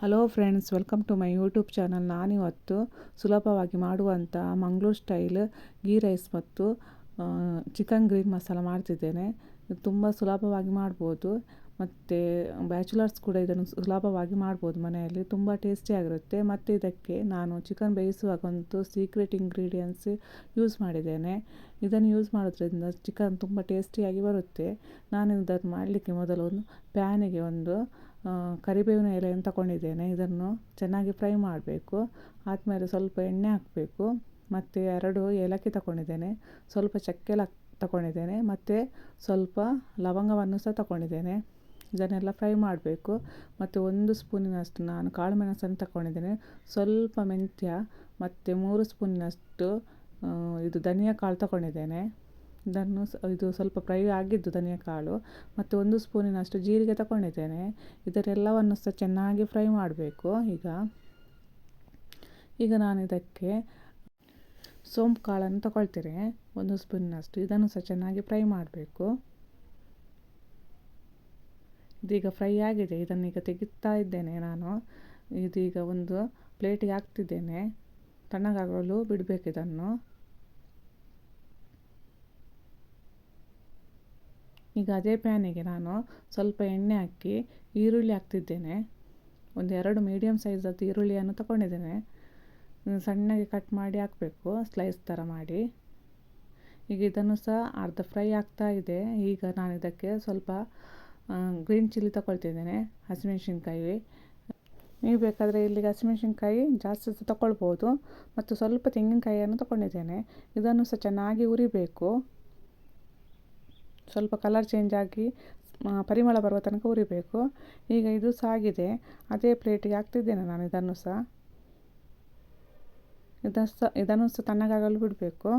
Hello friends welcome to my YouTube channel ನಾನಿವತ್ತು ಸುಲಭವಾಗಿ ಮಾಡುವಂಥ ಮಂಗಳೂರು ಸ್ಟೈಲ್ ಗೀ ರೈಸ್ ಮತ್ತು ಚಿಕನ್ ಗ್ರೀನ್ ಮಸಾಲ ಮಾಡ್ತಿದ್ದೇನೆ. ಇದು ತುಂಬ ಸುಲಭವಾಗಿ ಮಾಡ್ಬೋದು. ಮತ್ತು ಬ್ಯಾಚುಲರ್ಸ್ ಕೂಡ ಇದನ್ನು ಸುಲಭವಾಗಿ ಮಾಡ್ಬೋದು ಮನೆಯಲ್ಲಿ. ತುಂಬ ಟೇಸ್ಟಿಯಾಗಿರುತ್ತೆ ಮತ್ತು ಇದಕ್ಕೆ ನಾನು ಚಿಕನ್ ಬೇಯಿಸುವಾಗ ಒಂದು ಸೀಕ್ರೆಟ್ ಇಂಗ್ರೀಡಿಯೆಂಟ್ಸ್ ಯೂಸ್ ಮಾಡಿದ್ದೇನೆ. ಇದನ್ನು ಯೂಸ್ ಮಾಡೋದ್ರಿಂದ ಚಿಕನ್ ತುಂಬ ಟೇಸ್ಟಿಯಾಗಿ ಬರುತ್ತೆ. ನಾನು ಇದನ್ನು ಮಾಡಲಿಕ್ಕೆ ಮೊದಲು ಒಂದು ಪ್ಯಾನಿಗೆ ಒಂದು ಕರಿಬೇವಿನ ಎಲೆಯನ್ನು ತಗೊಂಡಿದ್ದೇನೆ ಇದನ್ನು ಚೆನ್ನಾಗಿ ಫ್ರೈ ಮಾಡಬೇಕು. ಆದಮೇಲೆ ಸ್ವಲ್ಪ ಎಣ್ಣೆ ಹಾಕಬೇಕು. ಮತ್ತು ಎರಡು ಏಲಕ್ಕಿ ತಗೊಂಡಿದ್ದೇನೆ ಸ್ವಲ್ಪ ಚಕ್ಕೆ ಲ ತಗೊಂಡಿದ್ದೇನೆ ಮತ್ತು ಸ್ವಲ್ಪ ಲವಂಗವನ್ನು ಸಹ ತಗೊಂಡಿದ್ದೇನೆ ಇದನ್ನೆಲ್ಲ ಫ್ರೈ ಮಾಡಬೇಕು. ಮತ್ತು ಒಂದು ಸ್ಪೂನಿನಷ್ಟು ನಾನು ಕಾಳು ಮೆಣಸನ್ನು ತಗೊಂಡಿದ್ದೇನೆ ಸ್ವಲ್ಪ ಮೆಂತ್ಯ, ಮತ್ತು ಮೂರು ಸ್ಪೂನಿನಷ್ಟು ಇದು ಧನಿಯಾ ಕಾಳು ತಗೊಂಡಿದ್ದೇನೆ ಇದನ್ನು ಇದು ಸ್ವಲ್ಪ ಫ್ರೈ ಆಗಿದ್ದು ಧನಿಯಾ ಕಾಳು ಮತ್ತು ಒಂದು ಸ್ಪೂನಿನಷ್ಟು ಜೀರಿಗೆ ತಗೊಂಡಿದ್ದೇನೆ ಇದರೆಲ್ಲವನ್ನು ಸಹ ಚೆನ್ನಾಗಿ ಫ್ರೈ ಮಾಡಬೇಕು ಈಗ. ಈಗ ನಾನು ಇದಕ್ಕೆ ಸೋಂಪು ಕಾಳನ್ನು ತಗೊಳ್ತೇನೆ. ಒಂದು ಸ್ಪೂನಿನಷ್ಟು ಇದನ್ನು ಸಹ ಚೆನ್ನಾಗಿ ಫ್ರೈ ಮಾಡಬೇಕು. ಇದೀಗ ಫ್ರೈ ಆಗಿದೆ. ಇದನ್ನೀಗ ತೆಗಿತಾ ಇದ್ದೇನೆ ನಾನು. ಇದೀಗ ಒಂದು ಪ್ಲೇಟಿಗೆ ಹಾಕ್ತಿದ್ದೇನೆ. ತಣ್ಣಗಾಗಲು ಬಿಡಬೇಕು ಇದನ್ನು. ಈಗ ಅದೇ ಪ್ಯಾನಿಗೆ ನಾನು ಸ್ವಲ್ಪ ಎಣ್ಣೆ ಹಾಕಿ ಈರುಳ್ಳಿ ಹಾಕ್ತಿದ್ದೇನೆ. ಒಂದು ಎರಡು ಮೀಡಿಯಮ್ ಸೈಜದ್ದು ಈರುಳ್ಳಿಯನ್ನು ತಗೊಂಡಿದ್ದೇನೆ. ಸಣ್ಣಗೆ ಕಟ್ ಮಾಡಿ ಹಾಕಬೇಕು ಸ್ಲೈಸ್ ಥರ ಮಾಡಿ. ಈಗ ಇದನ್ನು ಸಹ ಅರ್ಧ ಫ್ರೈ ಆಗ್ತಾ ಇದೆ. ಈಗ ನಾನು ಇದಕ್ಕೆ ಸ್ವಲ್ಪ ಗ್ರೀನ್ ಚಿಲ್ಲಿ ತಗೊಳ್ತಿದ್ದೇನೆ ಹಸಿಮೆಣ್ಸಿನ್ಕಾಯಿ. ನೀವು ಬೇಕಾದರೆ ಇಲ್ಲಿಗೆ ಹಸಿಮೆಣ್ಸಿನ್ಕಾಯಿ ಜಾಸ್ತಿ ಸಹ ತಗೊಳ್ಬೋದು. ಮತ್ತು ಸ್ವಲ್ಪ ತೆಂಗಿನಕಾಯಿಯನ್ನು ತಗೊಂಡಿದ್ದೇನೆ. ಇದನ್ನು ಸಹ ಚೆನ್ನಾಗಿ ಉರಿಬೇಕು ಸ್ವಲ್ಪ ಕಲರ್ ಚೇಂಜ್ ಆಗಿ ಪರಿಮಳ ಬರುವ ತನಕ ಉರಿಬೇಕು. ಈಗ ಇದು ಸಾಗಿದೆ. ಅದೇ ಪ್ಲೇಟಿಗೆ ಹಾಕ್ತಿದ್ದೇನೆ ನಾನು ಇದನ್ನು ಸಹ. ಇದನ್ನು ಸಹ ಇದನ್ನು ಸಹ ತಣ್ಣಗಾಗಲು ಬಿಡಬೇಕು.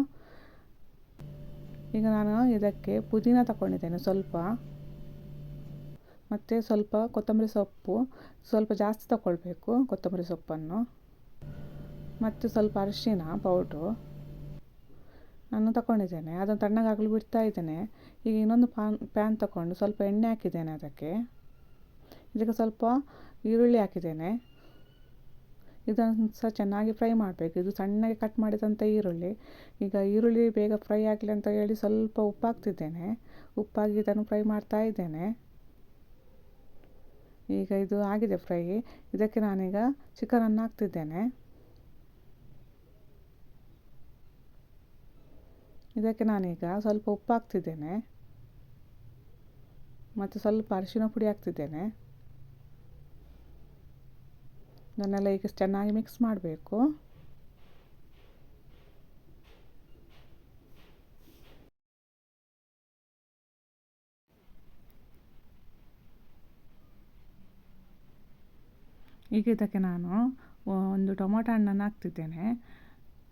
ಈಗ ನಾನು ಇದಕ್ಕೆ ಪುದೀನ ತಗೊಂಡಿದ್ದೇನೆ ಸ್ವಲ್ಪ. ಮತ್ತು ಸ್ವಲ್ಪ ಕೊತ್ತಂಬರಿ ಸೊಪ್ಪು, ಸ್ವಲ್ಪ ಜಾಸ್ತಿ ತಗೊಳ್ಬೇಕು ಕೊತ್ತಂಬರಿ ಸೊಪ್ಪನ್ನು. ಮತ್ತು ಸ್ವಲ್ಪ ಅರಿಶಿನ ಪೌಡ್ರು ನಾನು ತಗೊಂಡಿದ್ದೇನೆ ಅದನ್ನು ತಣ್ಣಗಾಗಲು ಬಿಡ್ತಾ ಇದ್ದೇನೆ. ಈಗ ಇನ್ನೊಂದು ಪ್ಯಾನ್ ಪ್ಯಾನ್ ತಗೊಂಡು ಸ್ವಲ್ಪ ಎಣ್ಣೆ ಹಾಕಿದ್ದೇನೆ ಅದಕ್ಕೆ. ಇದಕ್ಕೆ ಸ್ವಲ್ಪ ಈರುಳ್ಳಿ ಹಾಕಿದ್ದೇನೆ. ಇದನ್ನು ಸಹ ಚೆನ್ನಾಗಿ ಫ್ರೈ ಮಾಡಬೇಕು. ಇದು ಸಣ್ಣಗೆ ಕಟ್ ಮಾಡಿದಂಥ ಈರುಳ್ಳಿ. ಈಗ ಈರುಳ್ಳಿ ಬೇಗ ಫ್ರೈ ಆಗಲಿ ಅಂತ ಹೇಳಿ ಸ್ವಲ್ಪ ಉಪ್ಪು ಹಾಕ್ತಿದ್ದೇನೆ ಉಪ್ಪಾಗಿ ಇದನ್ನು ಫ್ರೈ ಮಾಡ್ತಾ ಇದ್ದೇನೆ. ಈಗ ಇದು ಆಗಿದೆ ಫ್ರೈ. ಇದಕ್ಕೆ ನಾನೀಗ ಚಿಕನನ್ನು ಹಾಕ್ತಿದ್ದೇನೆ. ಇದಕ್ಕೆ ನಾನೀಗ ಸ್ವಲ್ಪ ಉಪ್ಪು ಹಾಕ್ತಿದ್ದೇನೆ ಮತ್ತು ಸ್ವಲ್ಪ ಅರಿಶಿನ ಪುಡಿ ಹಾಕ್ತಿದ್ದೇನೆ. ಇದನ್ನೆಲ್ಲ ಈಗ ಚೆನ್ನಾಗಿ ಮಿಕ್ಸ್ ಮಾಡಬೇಕು. ಈಗ ಇದಕ್ಕೆ ನಾನು ಒಂದು ಟೊಮೊಟೊ ಹಣ್ಣನ್ನು ಹಾಕ್ತಿದ್ದೇನೆ.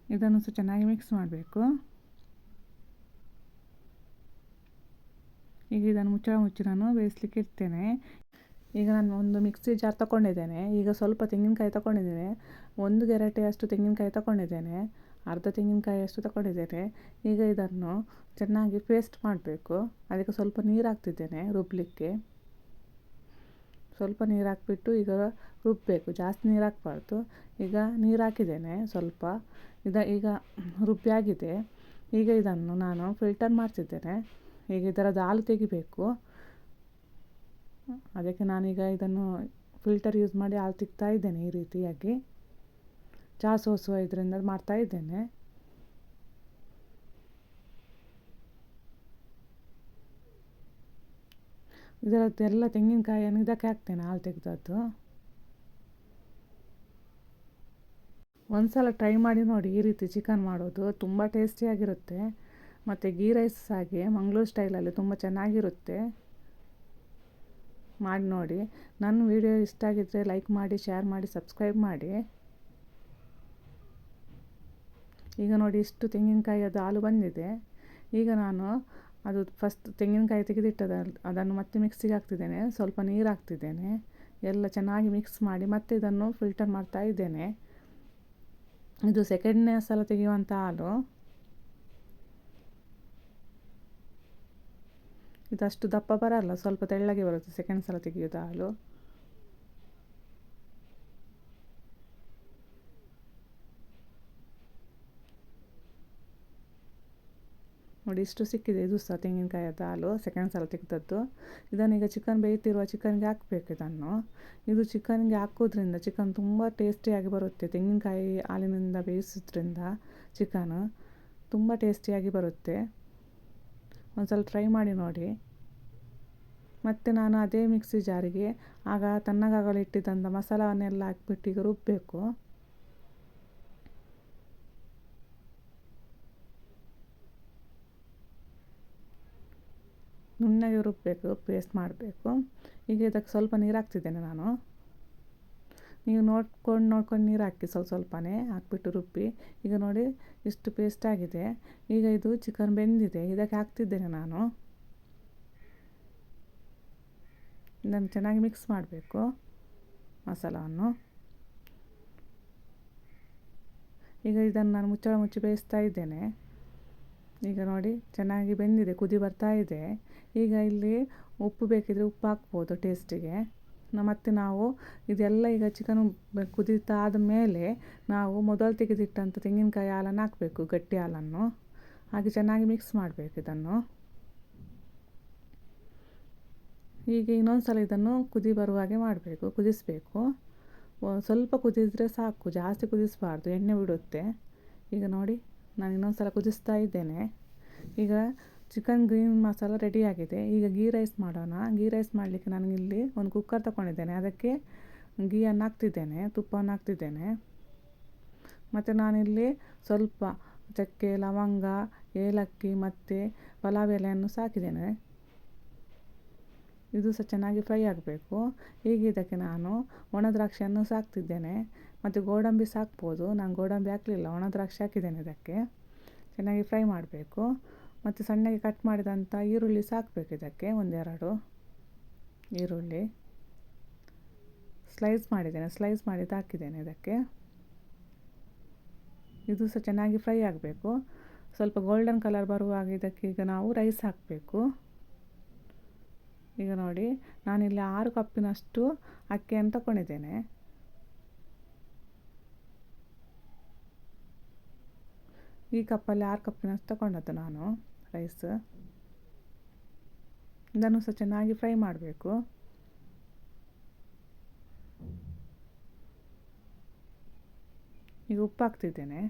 ಇದನ್ನು ಸಹ ಚೆನ್ನಾಗಿ ಮಿಕ್ಸ್ ಮಾಡಬೇಕು. ಈಗ ಇದನ್ನು ಮುಚ್ಚಳ ಮುಚ್ಚಿ ನಾನು ಬೇಯಿಸ್ಲಿಕ್ಕೆ ಇಡ್ತೇನೆ. ಈಗ ನಾನು ಒಂದು ಮಿಕ್ಸಿ ಜಾರ್ ತೊಗೊಂಡಿದ್ದೇನೆ ಈಗ ಸ್ವಲ್ಪ ತೆಂಗಿನಕಾಯಿ ತಗೊಂಡಿದ್ದೇನೆ ಒಂದು ಗೆರಟೆಯಷ್ಟು ತೆಂಗಿನಕಾಯಿ ತಗೊಂಡಿದ್ದೇನೆ ಅರ್ಧ ತೆಂಗಿನಕಾಯಿ ಅಷ್ಟು ತಗೊಂಡಿದ್ದೇನೆ ಈಗ ಇದನ್ನು ಚೆನ್ನಾಗಿ ಪೇಸ್ಟ್ ಮಾಡಬೇಕು. ಅದಕ್ಕೆ ಸ್ವಲ್ಪ ನೀರು ಹಾಕ್ತಿದ್ದೇನೆ ರುಬ್ಬಲಿಕ್ಕೆ ಸ್ವಲ್ಪ ನೀರು ಹಾಕ್ಬಿಟ್ಟು ಈಗ ರುಬ್ಬಬೇಕು ಜಾಸ್ತಿ ನೀರು ಹಾಕ್ಬಾರ್ದು. ಈಗ ನೀರು ಹಾಕಿದ್ದೇನೆ ಸ್ವಲ್ಪ. ಇದ ಈಗ ರುಬ್ಬಿಯಾಗಿದೆ ಈಗ ಇದನ್ನು ನಾನು ಫಿಲ್ಟರ್ ಮಾಡ್ತಿದ್ದೇನೆ. ಈಗ ಇದರದ್ದು ಹಾಲು ತೆಗಿಬೇಕು. ಅದಕ್ಕೆ ನಾನೀಗ ಇದನ್ನು ಫಿಲ್ಟರ್ ಯೂಸ್ ಮಾಡಿ ಹಾಲು ತಿಕ್ತಾ ಇದ್ದೇನೆ ಈ ರೀತಿಯಾಗಿ. ಚಹಾ ಸೋಸುವ ಇದರಿಂದ ಮಾಡ್ತಾ ಇದ್ದೇನೆ. ಇದರದ್ದು ಎಲ್ಲ ತೆಂಗಿನಕಾಯಿಯನ್ನು ಇದಕ್ಕೆ ಹಾಕ್ತೇನೆ ಹಾಲು ತೆಗೆದದ್ದು. ಒಂದು ಸಲ ಟ್ರೈ ಮಾಡಿ ನೋಡಿ ಈ ರೀತಿ ಚಿಕನ್ ಮಾಡೋದು ತುಂಬ ಟೇಸ್ಟಿಯಾಗಿರುತ್ತೆ ಮತ್ತು ಗೀ ರೈಸ್ ಹಾಗೆ ಮಂಗ್ಳೂರು ಸ್ಟೈಲಲ್ಲಿ ತುಂಬ ಚೆನ್ನಾಗಿರುತ್ತೆ. ಮಾಡಿ ನೋಡಿ. ನನ್ನ ವಿಡಿಯೋ ಇಷ್ಟ ಆಗಿದ್ದರೆ ಲೈಕ್ ಮಾಡಿ, ಶೇರ್ ಮಾಡಿ, ಸಬ್ಸ್ಕ್ರೈಬ್ ಮಾಡಿ. ಈಗ ನೋಡಿ ಇಷ್ಟು ತೆಂಗಿನಕಾಯಿ ಅದು ಹಾಲು ಬಂದಿದೆ. ಈಗ ನಾನು ಅದು ಫಸ್ಟ್ ತೆಂಗಿನಕಾಯಿ ತೆಗೆದಿಟ್ಟದ ಅದನ್ನು ಮತ್ತೆ ಮಿಕ್ಸಿಗೆ ಹಾಕ್ತಿದ್ದೇನೆ. ಸ್ವಲ್ಪ ನೀರು ಹಾಕ್ತಿದ್ದೇನೆ. ಎಲ್ಲ ಚೆನ್ನಾಗಿ ಮಿಕ್ಸ್ ಮಾಡಿ ಮತ್ತೆ ಇದನ್ನು ಫಿಲ್ಟರ್ ಮಾಡ್ತಾ ಇದ್ದೇನೆ. ಇದು ಸೆಕೆಂಡ್ನೇ ಸಲ ತೆಗೆಯುವಂಥ ಹಾಲು. ಇದಷ್ಟು ದಪ್ಪ ಬರಲ್ಲ, ಸ್ವಲ್ಪ ತೆಳ್ಳಗೆ ಬರುತ್ತೆ ಸೆಕೆಂಡ್ ಸಲ ತೆಗೆಯೋದು ಹಾಲು. ನೋಡಿ ಇಷ್ಟು ಸಿಕ್ಕಿದೆ, ಇದು ಸಹ ತೆಂಗಿನಕಾಯಿದ ಹಾಲು ಸೆಕೆಂಡ್ ಸಲ ತೆಗೆದದ್ದು. ಇದನ್ನೀಗ ಚಿಕನ್ ಬೇಯ್ತಿರುವ ಚಿಕನ್ಗೆ ಹಾಕಬೇಕು ಇದನ್ನು. ಇದು ಚಿಕನ್ಗೆ ಹಾಕೋದ್ರಿಂದ ಚಿಕನ್ ತುಂಬ ಟೇಸ್ಟಿಯಾಗಿ ಬರುತ್ತೆ. ತೆಂಗಿನಕಾಯಿ ಹಾಲಿನಿಂದ ಬೇಯಿಸೋದ್ರಿಂದ ಚಿಕನ್ ತುಂಬ ಟೇಸ್ಟಿಯಾಗಿ ಬರುತ್ತೆ. ಒಂದು ಸ್ವಲ್ಪ ಟ್ರೈ ಮಾಡಿ ನೋಡಿ. ಮತ್ತು ನಾನು ಅದೇ ಮಿಕ್ಸಿ ಜಾರಿಗೆ ಆಗ ತಣ್ಣಗಾಗಲು ಇಟ್ಟಿದ್ದಂಥ ಮಸಾಲವನ್ನೆಲ್ಲ ಹಾಕ್ಬಿಟ್ಟು ಈಗ ರುಬ್ಬಬೇಕು ನುಣ್ಣಗೆ ರುಬ್ಬಬೇಕು ಪೇಸ್ಟ್ ಮಾಡಬೇಕು. ಈಗ ಇದಕ್ಕೆ ಸ್ವಲ್ಪ ನೀರು ಹಾಕ್ತಿದ್ದೇನೆ ನಾನು. ನೀವು ನೋಡ್ಕೊಂಡು ನೋಡ್ಕೊಂಡು ನೀರು ಹಾಕಿ ಸ್ವಲ್ಪ ಸ್ವಲ್ಪನೇ ಹಾಕ್ಬಿಟ್ಟು ರುಬ್ಬಿ. ಈಗ ನೋಡಿ ಇಷ್ಟು ಪೇಸ್ಟ್ ಆಗಿದೆ. ಈಗ ಇದು ಚಿಕನ್ ಬೆಂದಿದೆ. ಇದಕ್ಕೆ ಹಾಕ್ತಿದ್ದೇನೆ ನಾನು. ಇದನ್ನು ಚೆನ್ನಾಗಿ ಮಿಕ್ಸ್ ಮಾಡಬೇಕು, ಮಸಾಲವನ್ನು. ಈಗ ಇದನ್ನು ನಾನು ಮುಚ್ಚಳ ಮುಚ್ಚಿ ಬೇಯಿಸ್ತಾ ಇದ್ದೇನೆ. ಈಗ ನೋಡಿ ಚೆನ್ನಾಗಿ ಬೆಂದಿದೆ, ಕುದಿ ಬರ್ತಾ ಇದೆ. ಈಗ ಇಲ್ಲಿ ಉಪ್ಪು ಬೇಕಿದ್ರೆ ಉಪ್ಪು ಹಾಕ್ಬೋದು ಟೇಸ್ಟಿಗೆ ಮತ್ತು ನಾವು ಇದೆಲ್ಲ ಈಗ ಚಿಕನ್ ಕುದೀತಾ ಮೇಲೆ ನಾವು ಮೊದಲು ತೆಗೆದಿಟ್ಟಂಥ ತೆಂಗಿನಕಾಯಿ ಹಾಲನ್ನು ಹಾಕಬೇಕು, ಗಟ್ಟಿ ಹಾಲನ್ನು. ಹಾಗೆ ಚೆನ್ನಾಗಿ ಮಿಕ್ಸ್ ಮಾಡಬೇಕು ಇದನ್ನು. ಹೀಗೆ ಇನ್ನೊಂದು ಸಲ ಇದನ್ನು ಕುದಿ ಬರುವ ಹಾಗೆ ಮಾಡಬೇಕು, ಕುದಿಸಬೇಕು. ಸ್ವಲ್ಪ ಕುದಿದ್ರೆ ಸಾಕು, ಜಾಸ್ತಿ ಕುದಿಸಬಾರ್ದು, ಎಣ್ಣೆ ಬಿಡುತ್ತೆ. ಈಗ ನೋಡಿ, ನಾನು ಇನ್ನೊಂದು ಸಲ ಕುದಿಸ್ತಾ ಇದ್ದೇನೆ. ಈಗ ಚಿಕನ್ ಗ್ರೀನ್ ಮಸಾಲ ರೆಡಿಯಾಗಿದೆ ಈಗ ಗೀ ರೈಸ್ ಮಾಡೋಣ. ಗೀ ರೈಸ್ ಮಾಡಲಿಕ್ಕೆ ನನಗಿಲ್ಲಿ ಒಂದು ಕುಕ್ಕರ್ ತಗೊಂಡಿದ್ದೇನೆ ಅದಕ್ಕೆ ಗೀಯನ್ನು ಹಾಕ್ತಿದ್ದೇನೆ ತುಪ್ಪವನ್ನು ಹಾಕ್ತಿದ್ದೇನೆ. ಮತ್ತು ನಾನಿಲ್ಲಿ ಸ್ವಲ್ಪ ಚಕ್ಕೆ, ಲವಂಗ, ಏಲಕ್ಕಿ ಮತ್ತು ಪಲಾವ್ ಎಲೆಯನ್ನು ಸಾಕಿದ್ದೇನೆ ಇದು ಸಹ ಚೆನ್ನಾಗಿ ಫ್ರೈ ಆಗಬೇಕು. ಈಗ ಇದಕ್ಕೆ ನಾನು ಒಣ ದ್ರಾಕ್ಷಿಯನ್ನು ಸಾಕ್ತಿದ್ದೇನೆ ಮತ್ತು ಗೋಡಂಬಿ ಸಾಕ್ಬೋದು ನಾನು ಗೋಡಂಬಿ ಹಾಕಲಿಲ್ಲ. ಒಣ ದ್ರಾಕ್ಷಿ ಹಾಕಿದ್ದೇನೆ ಇದಕ್ಕೆ. ಚೆನ್ನಾಗಿ ಫ್ರೈ ಮಾಡಬೇಕು. ಮತ್ತು ಸಣ್ಣಗೆ ಕಟ್ ಮಾಡಿದಂಥ ಈರುಳ್ಳಿ ಸಾಕಬೇಕು ಇದಕ್ಕೆ, ಒಂದೆರಡು ಈರುಳ್ಳಿ. ಸ್ಲೈಸ್ ಮಾಡಿದ್ದೇನೆ ಸ್ಲೈಸ್ ಮಾಡಿದ್ದು ಹಾಕಿದ್ದೇನೆ ಇದಕ್ಕೆ. ಇದು ಸಹ ಚೆನ್ನಾಗಿ ಫ್ರೈ ಆಗಬೇಕು. ಸ್ವಲ್ಪ ಗೋಲ್ಡನ್ ಕಲರ್ ಬರುವಾಗ ಇದಕ್ಕೆ ಈಗ ನಾವು ರೈಸ್ ಹಾಕಬೇಕು. ಈಗ ನೋಡಿ, ನಾನಿಲ್ಲಿ ಆರು ಕಪ್ಪಿನಷ್ಟು ಅಕ್ಕಿಯನ್ನು ತಗೊಂಡಿದ್ದೇನೆ ಈ ಕಪ್ಪಲ್ಲಿ ಆರು ಕಪ್ಪಿನಷ್ಟು ತಗೊಂಡದ್ದು ನಾನು. ರೈಸ್ ಇದನ್ನು ಸಹ ಚೆನ್ನಾಗಿ ಫ್ರೈ ಮಾಡಬೇಕು. ಈಗ ಉಪ್ಪು ಹಾಕ್ತಿದ್ದೇನೆ.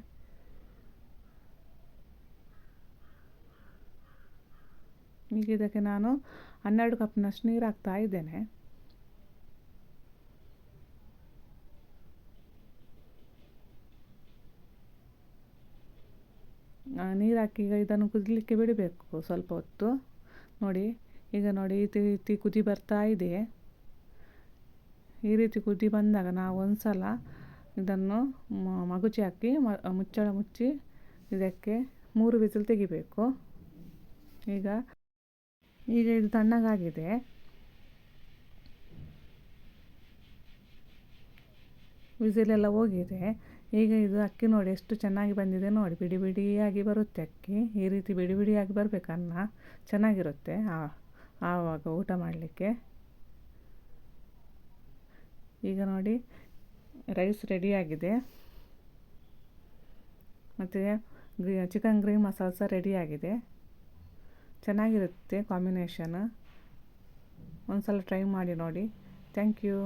ಈಗ ಇದಕ್ಕೆ ನಾನು ಹನ್ನೆರಡು ಕಪ್ನಷ್ಟು ನೀರು ಹಾಕ್ತಾ ಇದ್ದೇನೆ. ನೀರು ಹಾಕಿ ಈಗ ಇದನ್ನು ಕುದಿಲಿಕ್ಕೆ ಬಿಡಬೇಕು ಸ್ವಲ್ಪ ಹೊತ್ತು. ನೋಡಿ, ಈಗ ನೋಡಿ ಈ ರೀತಿ ಕುದಿ ಬರ್ತಾ ಇದೆ. ಈ ರೀತಿ ಕುದಿ ಬಂದಾಗ ನಾವು ಒಂದು ಸಲ ಇದನ್ನು ಮಗುಚಿ ಹಾಕಿ ಮುಚ್ಚಳ ಮುಚ್ಚಿ ಇದಕ್ಕೆ ಮೂರು ವಿಸಿಲ್ ತೆಗಿಬೇಕು. ಈಗ ಈಗ ಇದು ತಣ್ಣಗಾಗಿದೆ. ವಿಸಿಲೆಲ್ಲ ಹೋಗಿದೆ. ಈಗ ಇದು ಅಕ್ಕಿ ನೋಡಿ ಎಷ್ಟು ಚೆನ್ನಾಗಿ ಬಂದಿದೆ ನೋಡಿ, ಬಿಡಿ ಬಿಡಿಯಾಗಿ ಬರುತ್ತೆ ಅಕ್ಕಿ. ಈ ರೀತಿ ಬಿಡಿ ಬಿಡಿಯಾಗಿ ಬರಬೇಕು ಅನ್ನ. ಚೆನ್ನಾಗಿರುತ್ತೆ ಆವಾಗ ಊಟ ಮಾಡಲಿಕ್ಕೆ. ಈಗ ನೋಡಿ, ರೈಸ್ ರೆಡಿಯಾಗಿದೆ ಮತ್ತು ಚಿಕನ್ ಗ್ರೀನ್ ಮಸಾಲ ಸಹ ರೆಡಿಯಾಗಿದೆ ಚೆನ್ನಾಗಿರುತ್ತೆ ಕಾಂಬಿನೇಷನ್. ಒಂದು ಸಲ ಟ್ರೈ ಮಾಡಿ ನೋಡಿ. Thank you